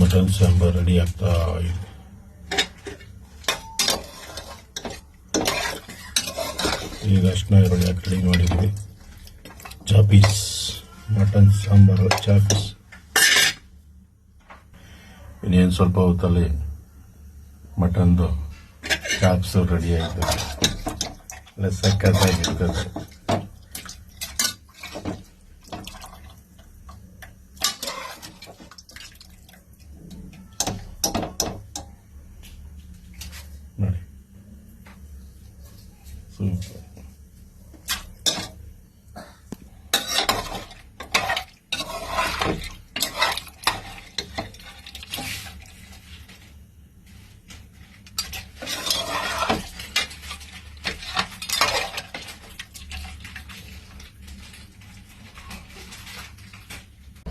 Mutton sambar ready ಆಗ್ತಾ ಇದೆ. ಈಗ ಅಷ್ಟನ್ನ ಈರುಳ್ಳಿ ಹಾಕಿ ರೆಡಿ ಮಾಡಿದ್ವಿ ಚಾಪೀಸ್ ಮಟನ್ ಸಾಂಬಾರು ಚಾಪೀಸ್ ಇನ್ನೇನು ಸ್ವಲ್ಪ ಹೊತ್ತಲ್ಲಿ ಮಟನ್ದು ಚಾಪ್ಸ್ ರೆಡಿ ಆಯ್ತದೆ. ಎಲ್ಲ ಸಕ್ಕತ್ತಾಗಿರ್ತದೆ ನೋಡಿ ಸೂಪರ್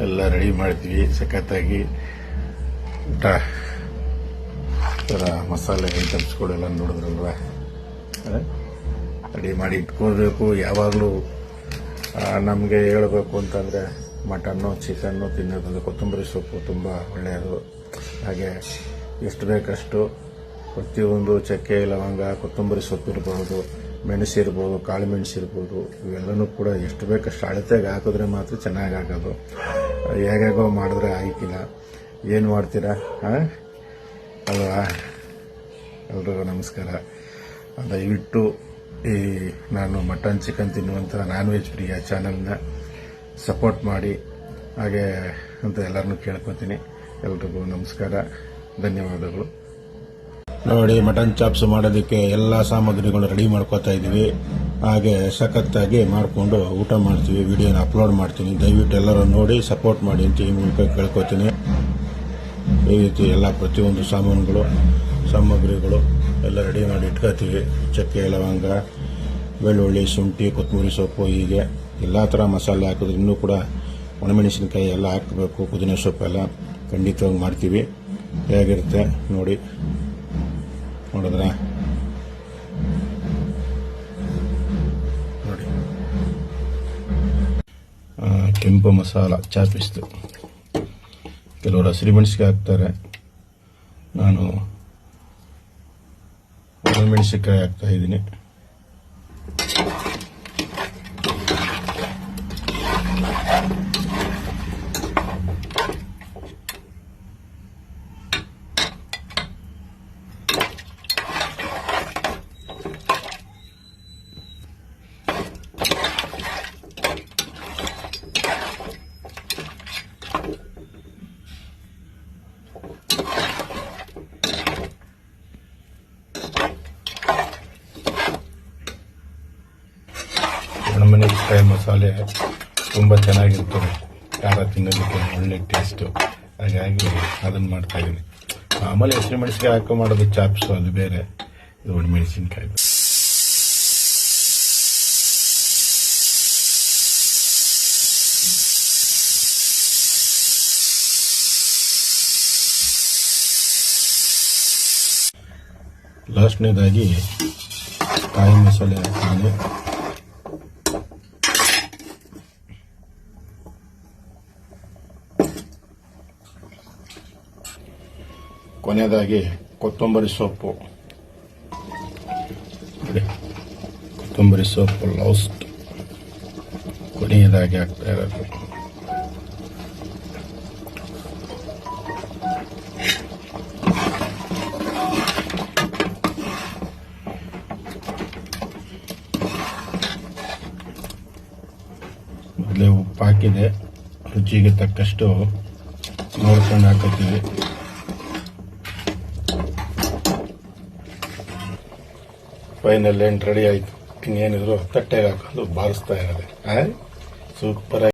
ಎಲ್ಲ ರೆಡಿ ಮಾಡ್ತೀವಿ ಸಖತ್ತಾಗಿ. ಊಟ. ಥರ ಮಸಾಲೆ ಐಟಮ್ಸ್ಗಳೆಲ್ಲ ನೋಡಿದ್ರಲ್ವ? ರೆಡಿ ಮಾಡಿ ಇಟ್ಕೋಬೇಕು ಯಾವಾಗಲೂ ನಮಗೆ ಹೇಳಬೇಕು ಅಂತಂದರೆ ಮಟನ್ನು, ಚಿಕನ್ನು ತಿನ್ನೋದು ಕೊತ್ತಂಬರಿ ಸೊಪ್ಪು ತುಂಬ ಒಳ್ಳೆಯದು. ಹಾಗೆ ಎಷ್ಟು ಬೇಕಷ್ಟು ಪ್ರತಿಯೊಂದು ಚಕ್ಕೆ, ಲವಂಗ, ಕೊತ್ತಂಬರಿ ಸೊಪ್ಪು ಇರ್ಬೋದು, ಮೆಣಸು ಇರ್ಬೋದು ಕಾಳು ಮೆಣಸು ಇರ್ಬೋದು, ಇವೆಲ್ಲನೂ ಕೂಡ ಎಷ್ಟು ಬೇಕಷ್ಟು ಅಳತೆಗೆ ಹಾಕಿದ್ರೆ ಮಾತ್ರ ಚೆನ್ನಾಗಿ ಆಗೋದು. ಹೇಗೇಗೋ ಮಾಡಿದ್ರೆ ಆಯ್ಕಿಲ್ಲ. ಏನು ಮಾಡ್ತೀರಾ? ಹಾಂ ಅಲ್ವಾ? ಎಲ್ರಿಗೂ ನಮಸ್ಕಾರ. ದಯವಿಟ್ಟು ಈ ನಾನು ಮಟನ್ ಚಿಕನ್ ತಿನ್ನುವಂಥ ನಾನ್ ವೆಜ್ ಪ್ರಿಯ ಚಾನಲ್ನ ಸಪೋರ್ಟ್ ಮಾಡಿ, ಹಾಗೆ ಅಂತ ಎಲ್ಲರನ್ನೂ ಕೇಳ್ಕೊತೀನಿ. ಎಲ್ರಿಗೂ ನಮಸ್ಕಾರ, ಧನ್ಯವಾದಗಳು. ನೋಡಿ, ಮಟನ್ ಚಾಪ್ಸ್ ಮಾಡೋದಕ್ಕೆ ಎಲ್ಲ ಸಾಮಗ್ರಿಗಳು ರೆಡಿ ಮಾಡ್ಕೋತಾ ಇದ್ದೀವಿ. ಹಾಗೆ ಸಖತ್ತಾಗಿ ಮಾಡಿಕೊಂಡು ಊಟ ಮಾಡ್ತೀವಿ ವಿಡಿಯೋನ ಅಪ್ಲೋಡ್ ಮಾಡ್ತೀನಿ. ದಯವಿಟ್ಟು ಎಲ್ಲರೂ ನೋಡಿ ಸಪೋರ್ಟ್ ಮಾಡಿ ಅಂತ ಈ ಮೂಲಕ ಕೇಳ್ಕೊತೀನಿ. ಈ ರೀತಿ ಎಲ್ಲ ಪ್ರತಿಯೊಂದು ಸಾಮಾನುಗಳು, ಸಾಮಗ್ರಿಗಳು ಎಲ್ಲ ರೆಡಿ ಮಾಡಿ ಇಟ್ಕೋತೀವಿ. ಚಕ್ಕೆ, ಲವಂಗ, ಬೆಳ್ಳುಳ್ಳಿ, ಶುಂಠಿ, ಕೊತ್ತಂಬರಿ ಸೊಪ್ಪು ಹೀಗೆ ಎಲ್ಲ ಥರ ಮಸಾಲೆ ಹಾಕಿದ್ರೆ ಇನ್ನೂ ಕೂಡ ಒಣಮೆಣಸಿನಕಾಯಿ ಎಲ್ಲ ಹಾಕಬೇಕು, ಪುದೀನ ಸೊಪ್ಪೆಲ್ಲ ಖಂಡಿತವಾಗಿ ಮಾಡ್ತೀವಿ. ಹೇಗಿರುತ್ತೆ ನೋಡಿ. ನೋಡಿದ್ರ? ನೋಡಿ. ಕೆಂಪು ಮಸಾಲ ಚಾಪಿಸ್ತು ಕೆಲವರು ಹಸಿರುಮೆಣಸಿಗೆ ಹಾಕ್ತಾರೆ. ನಾನು ಒಣಮೆಣಸಿನ್ಕಾಯಿ ಹಾಕ್ತಾ ಇದ್ದೀನಿ. ಒಣಮೆಣಸಿನ್ಕಾಯಿ ಮಸಾಲೆ ತುಂಬ ಚೆನ್ನಾಗಿರ್ತದೆ. ಖಾರ ತಿನ್ನೋದಕ್ಕೆ ಒಳ್ಳೆ ಟೇಸ್ಟು ಹಾಗಾಗಿ ಅದನ್ನು ಮಾಡ್ತಾ ಇದ್ದೀನಿ. ಆಮೇಲೆ ಹಸಿರು ಮೆಣಸಿಗೆ ಹಾಕೋ ಮಾಡೋದು ಚಾಪ್ಸು, ಅದು ಬೇರೆ. ಇದು ಒಣಮೆಣಸಿನ್ಕಾಯಿ ಲಾಸ್ಟ್ನೇದಾಗಿ ಕಾಯಿ ಮಸಾಲೆ ಹಾಕ್ತೀನಿ. ಕೊನೆಯದಾಗಿ ಕೊತ್ತಂಬರಿ ಸೊಪ್ಪು. ಕೊತ್ತಂಬರಿ ಸೊಪ್ಪು ಲಾಸ್ಟ್. ಕೊನೆಯದಾಗಿ ಹಾಕ್ತಾ ಇರೋದು. ಮೊದಲೇ ಉಪ್ಪು ಹಾಕಿದೆ ರುಚಿಗೆ ತಕ್ಕಷ್ಟು ನೋಡ್ಕೊಂಡು ಹಾಕೋತೀವಿ ಫೈನಲ್ ಎಂಟು ರೆಡಿ ಆಯ್ತು. ಇನ್ನೇನಿದ್ರು ತಟ್ಟೆಗೆ ಹಾಕೊಂಡು ಬಾರಿಸ್ತಾ ಇರೋದೆ ಸೂಪರ್